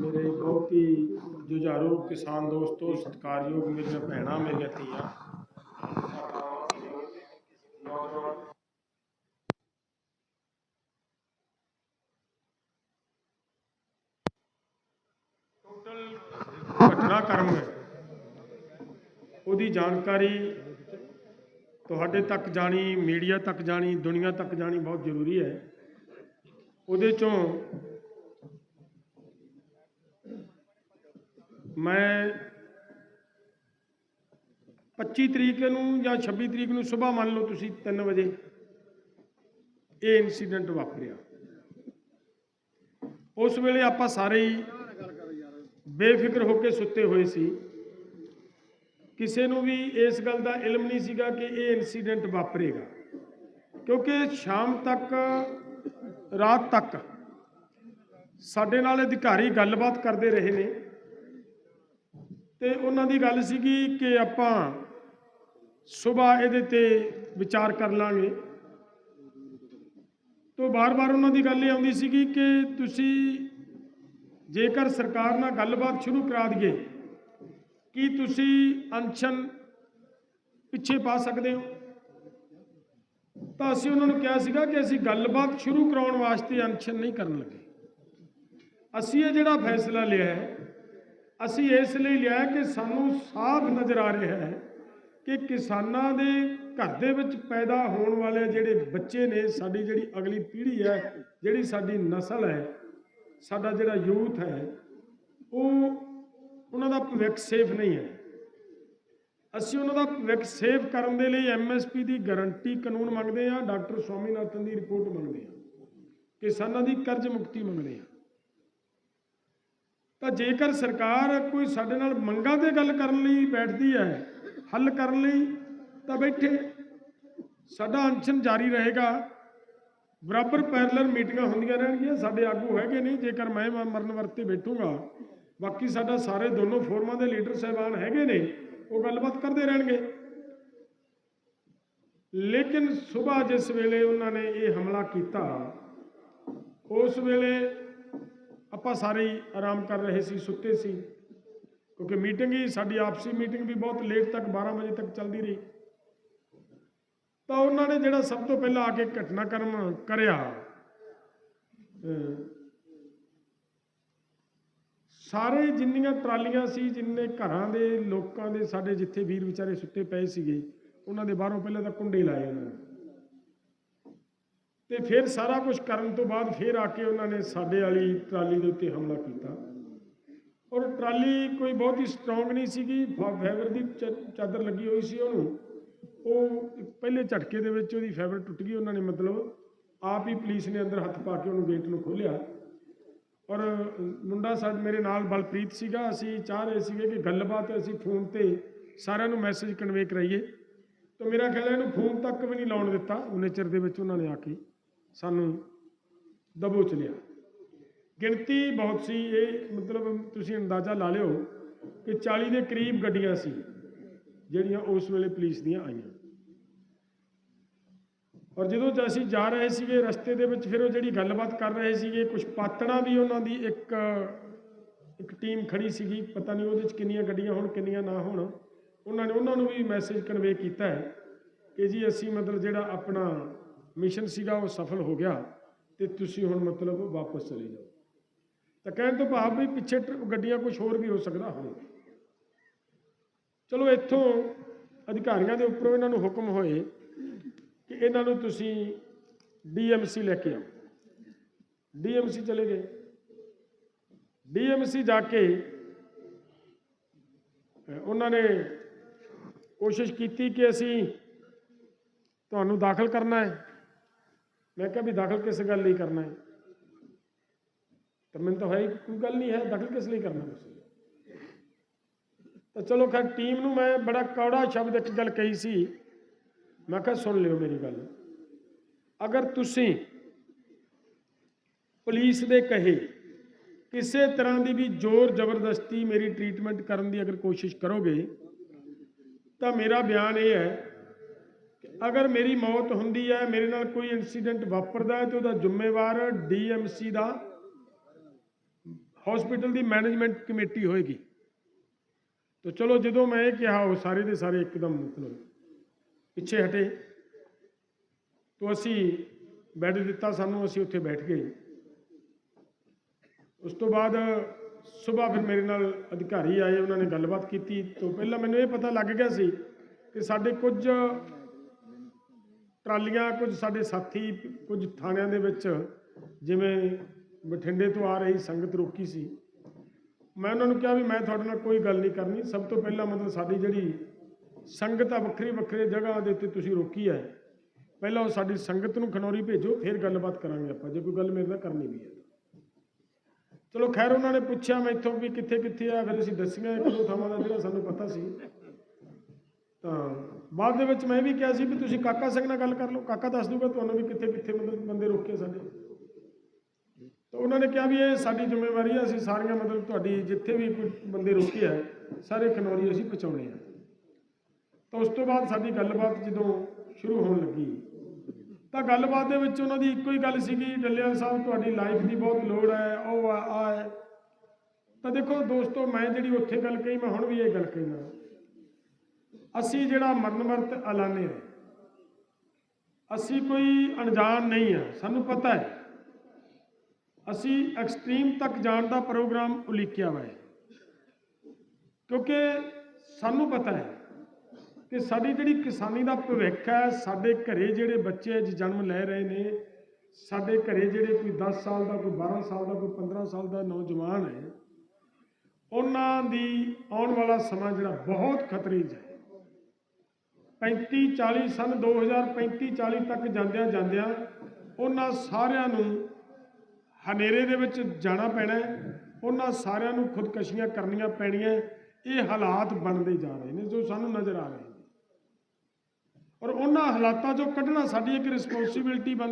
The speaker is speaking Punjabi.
ਮੇਰੇ ਬਹੁਤ ਹੀ ਜੁਝਾਰੂ ਕਿਸਾਨ ਦੋਸਤੋ, ਸਤਿਕਾਰਯੋਗ ਮੇਰੀਆਂ ਭੈਣਾਂ, ਮੇਰੀਆਂ ਧੀਆਂ। ਟੋਟਲ ਘਟਨਾਕ੍ਰਮ ਹੈ। ਉਹਦੀ ਜਾਣਕਾਰੀ ਤੁਹਾਡੇ ਤੱਕ ਜਾਣੀ, ਮੀਡੀਆ ਤੱਕ ਜਾਣੀ, ਦੁਨੀਆ ਤੱਕ ਜਾਣੀ ਬਹੁਤ ਜ਼ਰੂਰੀ ਹੈ। ਉਹਦੇ ਚੋਂ ਮੈਂ 25 ਤਰੀਕ ਨੂੰ ਜਾਂ 26 ਤਰੀਕ ਨੂੰ ਸਵੇਰ ਮੰਨ ਲਓ ਤੁਸੀਂ 3 ਵਜੇ ਇਹ ਇਨਸੀਡੈਂਟ ਵਾਪਰਿਆ। ਉਸ ਵੇਲੇ ਆਪਾਂ ਸਾਰੇ ਹੀ ਬੇਫਿਕਰ ਹੋ ਕੇ ਸੁੱਤੇ ਹੋਏ ਸੀ। ਕਿਸੇ ਨੂੰ ਵੀ ਇਸ ਗੱਲ ਦਾ ਇਲਮ ਨਹੀਂ ਸੀਗਾ ਕਿ ਇਹ ਇਨਸੀਡੈਂਟ ਵਾਪਰੇਗਾ। ਕਿਉਂਕਿ ਸ਼ਾਮ ਤੱਕ, ਰਾਤ ਤੱਕ ਸਾਡੇ ਨਾਲ ਅਧਿਕਾਰੀ ਗੱਲਬਾਤ ਕਰਦੇ ਰਹੇ ਨੇ। ਤੇ ਉਹਨਾਂ ਦੀ ਗੱਲ ਸੀਗੀ ਕਿ ਆਪਾਂ ਸਵੇਰ ਇਹਦੇ ਤੇ ਵਿਚਾਰ ਕਰ ਲਾਂਗੇ। ਤੋਂ ਬਾਰ-ਬਾਰ ਉਹਨਾਂ ਦੀ ਗੱਲ ਇਹ ਆਉਂਦੀ ਸੀਗੀ ਕਿ ਤੁਸੀਂ ਜੇਕਰ ਸਰਕਾਰ ਨਾਲ ਗੱਲਬਾਤ ਸ਼ੁਰੂ ਕਰਾ ਦਈਏ, ਕੀ ਤੁਸੀਂ ਅਨਸ਼ਨ ਪਿੱਛੇ ਪਾ ਸਕਦੇ ਹੋ? ਤਾਂ ਅਸੀਂ ਉਹਨਾਂ ਨੂੰ ਕਿਹਾ ਸੀਗਾ ਕਿ ਅਸੀਂ ਗੱਲਬਾਤ ਸ਼ੁਰੂ ਕਰਾਉਣ ਵਾਸਤੇ ਅਨਸ਼ਨ ਨਹੀਂ ਕਰਨ ਲੱਗੇ। ਅਸੀਂ ਇਹ ਜਿਹੜਾ ਫੈਸਲਾ ਲਿਆ ਹੈ ਅਸੀਂ ਇਸ ਲਈ ਲਿਆ ਕਿ ਸਾਨੂੰ ਸਾਫ਼ ਨਜ਼ਰ ਆ ਰਿਹਾ ਹੈ ਕਿ ਕਿਸਾਨਾਂ ਦੇ ਘਰ ਦੇ ਵਿੱਚ ਪੈਦਾ ਹੋਣ ਵਾਲੇ ਜਿਹੜੇ ਬੱਚੇ ਨੇ, ਸਾਡੀ ਜਿਹੜੀ ਅਗਲੀ ਪੀੜ੍ਹੀ ਹੈ, ਜਿਹੜੀ ਸਾਡੀ ਨਸਲ ਹੈ, ਸਾਡਾ ਜਿਹੜਾ ਯੂਥ ਹੈ, ਉਹ ਉਹਨਾਂ ਦਾ ਭਵਿੱਖ ਸੇਫ ਨਹੀਂ ਹੈ। ਅਸੀਂ ਉਹਨਾਂ ਦਾ ਭਵਿੱਖ ਸੇਫ ਕਰਨ ਦੇ ਲਈ ਐਮਐਸਪੀ ਦੀ ਗਾਰੰਟੀ ਕਾਨੂੰਨ ਮੰਗਦੇ ਹਾਂ, ਡਾਕਟਰ ਸਵਾਮੀਨਾਥਨ ਦੀ ਰਿਪੋਰਟ ਮੰਗਦੇ ਹਾਂ। ਕਿਸਾਨਾਂ ਦੀ ਕਰਜ਼ ਮੁਕਤੀ ਮੰਗਦੇ ਹਾਂ। ਤਾਂ ਜੇਕਰ ਸਰਕਾਰ ਕੋਈ ਸਾਡੇ ਨਾਲ ਮੰਗਾਂ ਤੇ ਗੱਲ ਕਰਨ ਲਈ ਬੈਠਦੀ ਹੈ, ਹੱਲ ਕਰਨ ਲਈ, ਤਾਂ ਬੈਠੇ ਸਾਡਾ ਅਨਸ਼ਨ ਜਾਰੀ ਰਹੇਗਾ। ਬਰਾਬਰ ਪੈਰਲਰ ਮੀਟਿੰਗਾਂ ਹੁੰਦੀਆਂ ਰਹਿਣਗੀਆਂ, ਸਾਡੇ ਆਗੂ ਹੈਗੇ ਨੇ, ਜੇਕਰ ਮੈਂ ਮ- ਮਰਨ ਵਰਤੇ ਬੈਠੂਗਾ। ਬਾਕੀ ਸਾਡਾ ਸਾਰੇ ਦੋਨੋਂ ਫੋਰਮਾਂ ਦੇ ਲੀਡਰ ਸਾਹਿਬਾਨ ਹੈਗੇ ਨੇ, ਉਹ ਗੱਲਬਾਤ ਕਰਦੇ ਰਹਿਣਗੇ। ਲੇਕਿਨ ਸਵੇਰ ਜਿਸ ਵੇਲੇ ਉਹਨਾਂ ਨੇ ਇਹ ਹਮਲਾ ਕੀਤਾ, ਉਸ ਵੇਲੇ ਆਪਾਂ ਸਾਰੇ ਹੀ ਆਰਾਮ ਕਰ ਰਹੇ ਸੀ, ਸੁੱਤੇ ਸੀ। ਕਿਉਂਕਿ ਮੀਟਿੰਗ ਹੀ, ਸਾਡੀ ਆਪਸੀ ਮੀਟਿੰਗ ਵੀ ਬਹੁਤ ਲੇਟ ਤੱਕ 12 ਵਜੇ ਤੱਕ ਚੱਲਦੀ ਰਹੀ। ਤਾਂ ਉਹਨਾਂ ਨੇ ਜਿਹੜਾ ਸਭ ਤੋਂ ਪਹਿਲਾਂ ਆ ਕੇ ਘਟਨਾਕ੍ਰਮ ਕਰਿਆ ਸਾਰੇ ਜਿੰਨੀਆਂ ਟਰਾਲੀਆਂ ਸੀ, ਜਿੰਨੇ ਘਰਾਂ ਦੇ, ਲੋਕਾਂ ਦੇ, ਸਾਡੇ ਜਿੱਥੇ ਵੀਰ ਵਿਚਾਰੇ ਸੁੱਤੇ ਪਏ ਸੀਗੇ, ਉਹਨਾਂ ਦੇ ਬਾਹਰੋਂ ਪਹਿਲਾਂ ਤਾਂ ਕੁੰਡੇ ਲਾਏ ਉਹਨਾਂ ਨੇ। ਤੇ ਫਿਰ ਸਾਰਾ ਕੁਝ ਕਰਨ ਤੋਂ ਬਾਅਦ ਫਿਰ ਆ ਕੇ ਉਹਨਾਂ ਨੇ ਸਾਡੇ ਵਾਲੀ ਟਰਾਲੀ ਦੇ ਉੱਤੇ ਹਮਲਾ ਕੀਤਾ। ਔਰ ਟਰਾਲੀ ਕੋਈ ਬਹੁਤ ਹੀ ਸਟਰੋਂਗ ਨਹੀਂ ਸੀਗੀ। ਫਾ- ਫਾਈਬਰ ਦੀ ਚ- ਚਾਦਰ ਲੱਗੀ ਹੋਈ ਸੀ ਉਹਨੂੰ। ਉਹ ਪਹਿਲੇ ਝਟਕੇ ਦੇ ਵਿੱਚ ਉਹਦੀ ਫਾਈਬਰ ਟੁੱਟ ਗਈ, ਉਹਨਾਂ ਨੇ ਮਤਲਬ ਆਪ ਹੀ ਪੁਲਿਸ ਨੇ ਅੰਦਰ ਹੱਥ ਪਾ ਕੇ ਉਹਨੂੰ ਗੇਟ ਨੂੰ ਖੋਲ੍ਹਿਆ। ਔਰ ਮੁੰਡਾ ਸਾਡ ਮੇਰੇ ਨਾਲ ਬਲਪ੍ਰੀਤ ਸੀਗਾ। ਅਸੀਂ ਚਾਹ ਰਹੇ ਸੀਗੇ ਕਿ ਗੱਲਬਾਤ ਅਸੀਂ ਫੋਨ ਤੇ ਸਾਰਿਆਂ ਨੂੰ ਮੈਸੇਜ ਕਨਵੇ ਕਰਾਈਏ। ਤਾਂ ਮੇਰਾ ਖਿਆਲ ਹੈ ਇਹਨੂੰ ਫੋਨ ਤੱਕ ਵੀ ਨਹੀਂ ਲਾਉਣ ਦਿੱਤਾ। ਉਹਨੇ ਚਿਰ ਦੇ ਵਿੱਚ ਉਹਨਾਂ ਨੇ ਆ ਕੇ ਸਾਨੂੰ ਦਬੋਚ ਲਿਆ। ਗਿਣਤੀ ਬਹੁਤ ਸੀ, ਇਹ ਮਤਲਬ ਤੁਸੀਂ ਅੰਦਾਜ਼ਾ ਲਾ ਲਿਓ ਕਿ 40 ਦੇ ਕਰੀਬ ਗੱਡੀਆਂ ਸੀ, ਜਿਹੜੀਆਂ ਉਸ ਵੇਲੇ ਪੁਲਿਸ ਦੀਆਂ ਆਈਆਂ। ਔਰ ਜਦੋਂ ਅਸੀਂ ਜਾ ਰਹੇ ਸੀਗੇ, ਰਸਤੇ ਦੇ ਵਿੱਚ ਫਿਰ ਉਹ ਜਿਹੜੀ ਗੱਲਬਾਤ ਕਰ ਰਹੇ ਸੀਗੇ ਕੁਝ ਪਾਤੜਾਂ ਵੀ ਉਹਨਾਂ ਦੀ ਇੱਕ ਇੱਕ ਟੀਮ ਖੜੀ ਸੀਗੀ, ਪਤਾ ਨਹੀਂ ਉਹਦੇ ਵਿੱਚ ਕਿੰਨੀਆਂ ਗੱਡੀਆਂ ਹੋਣ, ਕਿੰਨੀਆਂ ਨਾ ਹੋਣ। ਉਹਨਾਂ ਨੇ, ਉਹਨਾਂ ਨੂੰ ਵੀ ਮੈਸੇਜ ਕਨਵੇ ਕੀਤਾ ਹੈ ਕਿ ਜੀ ਅਸੀਂ ਮਤਲਬ ਜਿਹੜਾ ਆਪਣਾ ਮਿਸ਼ਨ ਸੀਗਾ, ਉਹ ਸਫਲ ਹੋ ਗਿਆ ਤੇ ਤੁਸੀਂ ਹੁਣ ਮਤਲਬ ਵਾਪਸ ਚਲੇ ਜਾਓ। ਤਾਂ ਕਹਿਣ ਤੋਂ ਭਾਵ ਵੀ ਪਿੱਛੇ ਟਰ- ਗੱਡੀਆਂ ਕੁਝ ਹੋਰ ਵੀ ਹੋ ਸਕਦਾ ਹੋਵੇ। ਚਲੋ ਇੱਥੋਂ ਅਧਿਕਾਰੀਆਂ ਦੇ ਉੱਪਰੋਂ ਇਹਨਾਂ ਨੂੰ ਹੁਕਮ ਹੋਏ ਕਿ ਇਹਨਾਂ ਨੂੰ ਤੁਸੀਂ ਡੀਐਮਸੀ ਲੈ ਕੇ ਆਓ। ਡੀਐਮਸੀ ਚਲੇ ਗਏ। ਡੀਐਮਸੀ ਜਾ ਕੇ ਉਹਨਾਂ ਨੇ ਕੋਸ਼ਿਸ਼ ਕੀਤੀ ਕਿ ਅਸੀਂ ਤੁਹਾਨੂੰ ਦਾਖਲ ਕਰਨਾ ਹੈ। ਮੈਂ ਕਿਹਾ ਵੀ ਦਾਖਲ ਕਿਸ ਗੱਲ ਲਈ ਕਰਨਾ ਹੈ? ਤਾਂ ਮੈਨੂੰ ਤਾਂ ਹੈ ਕੋਈ ਗੱਲ ਨਹੀਂ ਹੈ, ਦਾਖਲ ਕਿਸ ਲਈ ਕਰਨਾ ਤੁਸੀਂ? ਤਾਂ ਚਲੋ ਖੈਰ ਟੀਮ ਨੂੰ ਮੈਂ ਬੜਾ ਕੌੜਾ ਸ਼ਬਦ ਇੱਕ ਗੱਲ ਕਹੀ ਸੀ। ਮੈਂ ਕਿਹਾ ਸੁਣ ਲਿਓ ਮੇਰੀ ਗੱਲ। ਅਗਰ ਤੁਸੀਂ ਪੁਲਿਸ ਦੇ ਕਹੇ ਕਿਸੇ ਤਰ੍ਹਾਂ ਦੀ ਵੀ ਜ਼ੋਰ ਜ਼ਬਰਦਸਤੀ ਮੇਰੀ ਟ੍ਰੀਟਮੈਂਟ ਕਰਨ ਦੀ ਅਗਰ ਕੋਸ਼ਿਸ਼ ਕਰੋਗੇ, ਤਾਂ ਮੇਰਾ ਬਿਆਨ ਇਹ ਹੈ ਅਗਰ ਮੇਰੀ ਮੌਤ ਹੁੰਦੀ ਹੈ, ਮੇਰੇ ਨਾਲ ਕੋਈ ਇਨਸੀਡੈਂਟ ਵਾਪਰਦਾ ਹੈ ਤੇ ਉਹਦਾ ਜ਼ਿੰਮੇਵਾਰ ਡੀਐਮਸੀ ਦਾ ਹਸਪੀਟਲ ਦੀ ਮੈਨੇਜਮੈਂਟ ਕਮੇਟੀ ਹੋਏਗੀ। ਤਾਂ ਚਲੋ ਜਦੋਂ ਮੈਂ ਇਹ ਕਿਹਾ, ਉਹ ਸਾਰੇ ਦੇ ਸਾਰੇ ਇੱਕਦਮ ਮਤਲਬ ਪਿੱਛੇ ਹਟੇ। ਤੋਂ ਅਸੀਂ ਬੈੱਡ ਦਿੱਤਾ ਸਾਨੂੰ, ਅਸੀਂ ਉੱਥੇ ਬੈਠ ਗਏ। ਉਸ ਤੋਂ ਬਾਅਦ ਸਵੇਰ ਫਿਰ ਮੇਰੇ ਨਾਲ ਅਧਿਕਾਰੀ ਆਏ, ਉਹਨਾਂ ਨੇ ਗੱਲਬਾਤ ਕੀਤੀ। ਤੋਂ ਪਹਿਲਾਂ ਮੈਨੂੰ ਇਹ ਪਤਾ ਲੱਗ ਗਿਆ ਸੀ ਕਿ ਸਾਡੇ ਕੁਝ ਟਰਾਲੀਆਂ ਕੁਝ ਸਾਡੇ ਸਾਥੀ ਕੁਝ ਥਾਣਿਆਂ ਦੇ ਵਿੱਚ ਜਿਵੇਂ ਬਠਿੰਡੇ ਤੋਂ ਆ ਰਹੀ ਸੰਗਤ ਰੋਕੀ ਸੀ। ਮੈਂ ਉਹਨਾਂ ਨੂੰ ਕਿਹਾ ਵੀ ਮੈਂ ਤੁਹਾਡੇ ਨਾਲ ਕੋਈ ਗੱਲ ਨਹੀਂ ਕਰਨੀ। ਸਭ ਤੋਂ ਪਹਿਲਾਂ ਮਤਲਬ ਸਾਡੀ ਜਿਹੜੀ ਸੰਗਤ ਆ ਵੱਖਰੀ ਵੱਖਰੇ ਜਗ੍ਹਾ ਦੇ ਉੱਤੇ ਤੁਸੀਂ ਰੋਕੀ ਹੈ ਪਹਿਲਾਂ ਉਹ ਸਾਡੀ ਸੰਗਤ ਨੂੰ ਖਨੌਰੀ ਭੇਜੋ, ਫਿਰ ਗੱਲਬਾਤ ਕਰਾਂਗੇ ਆਪਾਂ। ਜੇ ਕੋਈ ਗੱਲ ਮੇਰੇ ਨਾਲ ਕਰਨੀ ਵੀ ਹੈ ਚਲੋ ਖੈਰ ਉਹਨਾਂ ਨੇ ਪੁੱਛਿਆ ਮੈਥੋਂ ਵੀ ਕਿੱਥੇ ਕਿੱਥੇ ਆ, ਫਿਰ ਅਸੀਂ ਦੱਸੀਆਂ ਇੱਕ ਦੋ ਥਾਵਾਂ ਦਾ ਜਿਹੜਾ ਸਾਨੂੰ ਪਤਾ ਸੀ। ਤਾਂ ਬਾਅਦ ਦੇ ਵਿੱਚ ਮੈਂ ਵੀ ਕਿਹਾ ਸੀ ਵੀ ਤੁਸੀਂ ਕਾਕਾ ਸਿੰਘ ਨਾਲ ਗੱਲ ਕਰ ਲਓ, ਕਾਕਾ ਦੱਸ ਦੂਗਾ ਤੁਹਾਨੂੰ ਵੀ ਕਿੱਥੇ ਕਿੱਥੇ ਮਤਲਬ ਬੰਦੇ ਰੋਕੇ ਸਾਡੇ। ਤਾਂ ਉਹਨਾਂ ਨੇ ਕਿਹਾ ਵੀ ਇਹ ਸਾਡੀ ਜ਼ਿੰਮੇਵਾਰੀ ਹੈ ਅਸੀਂ ਸਾਰੀਆਂ ਮਤਲਬ ਤੁਹਾਡੀ ਜਿੱਥੇ ਵੀ ਕੋਈ ਬੰਦੇ ਰੋਕੇ ਆ ਸਾਰੇ ਖਨੌਰੀ ਅਸੀਂ ਪਹੁੰਚਾਉਣੇ ਆ। ਤਾਂ ਉਸ ਤੋਂ ਬਾਅਦ ਸਾਡੀ ਗੱਲਬਾਤ ਜਦੋਂ ਸ਼ੁਰੂ ਹੋਣ ਲੱਗੀ, ਤਾਂ ਗੱਲਬਾਤ ਦੇ ਵਿੱਚ ਉਹਨਾਂ ਦੀ ਇੱਕੋ ਹੀ ਗੱਲ ਸੀਗੀ, ਡੱਲਿਆ ਸਾਹਿਬ, ਤੁਹਾਡੀ ਲਾਈਫ ਦੀ ਬਹੁਤ ਲੋੜ ਹੈ, ਉਹ ਆ ਹੈ। ਤਾਂ ਦੇਖੋ ਦੋਸਤੋ, ਮੈਂ ਜਿਹੜੀ ਉੱਥੇ ਗੱਲ ਕਹੀ, ਮੈਂ ਹੁਣ ਵੀ ਇਹ ਗੱਲ ਕਹਿਣਾ ਅਸੀਂ ਜਿਹੜਾ ਮਰਨ ਵਰਤ ਐਲਾਨੇ ਨੇ ਅਸੀਂ ਕੋਈ ਅਣਜਾਣ ਨਹੀਂ ਆ, ਸਾਨੂੰ ਪਤਾ ਹੈ। ਅਸੀਂ ਐਕਸਟ੍ਰੀਮ ਤੱਕ ਜਾਣ ਦਾ ਪ੍ਰੋਗਰਾਮ ਉਲੀਕਿਆ ਹੋਇਆ ਹੈ। ਕਿਉਂਕਿ ਸਾਨੂੰ ਪਤਾ ਹੈ ਕਿ ਸਾਡੀ ਜਿਹੜੀ ਕਿਸਾਨੀ ਦਾ ਭਵਿੱਖ ਹੈ, ਸਾਡੇ ਘਰੇ ਜਿਹੜੇ ਬੱਚੇ ਅੱਜ ਜਨਮ ਲੈ ਰਹੇ ਨੇ, ਸਾਡੇ ਘਰੇ ਜਿਹੜੇ ਕੋਈ 10 ਸਾਲ ਦਾ, ਕੋਈ 12 ਸਾਲ ਦਾ, ਕੋਈ 15 ਸਾਲ ਦਾ ਨੌਜਵਾਨ ਹੈ, ਉਹਨਾਂ ਦੀ ਆਉਣ ਵਾਲਾ ਸਮਾਂ ਜਿਹੜਾ ਬਹੁਤ ਖਤਰੇ 'ਚ ਹੈ। 35 40 ਸਨ 2035 40 ਤੱਕ ਜਾਂਦਿਆਂ ਜਾਂਦਿਆਂ ਉਹਨਾਂ ਸਾਰਿਆਂ ਨੂੰ ਹਨੇਰੇ ਦੇ ਵਿੱਚ ਜਾਣਾ ਪੈਣਾ ਉਹਨਾਂ ਸਾਰਿਆਂ ਨੂੰ ਖੁਦਕਸ਼ੀਆਂ ਕਰਨੀਆਂ ਪੈਣੀਆਂ ਇਹ ਹਾਲਾਤ ਬਣਦੇ ਜਾ ਰਹੇ ਨੇ, ਜੋ ਸਾਨੂੰ ਨਜ਼ਰ ਆ ਰਹੇ ਨੇ। ਔਰ ਉਹਨਾਂ ਹਾਲਾਤਾਂ ਚੋਂ ਕੱਢਣਾ ਸਾਡੀ ਇੱਕ ਰਿਸਪੌਂਸਿਬਿਲਟੀ ਬਣਦੀ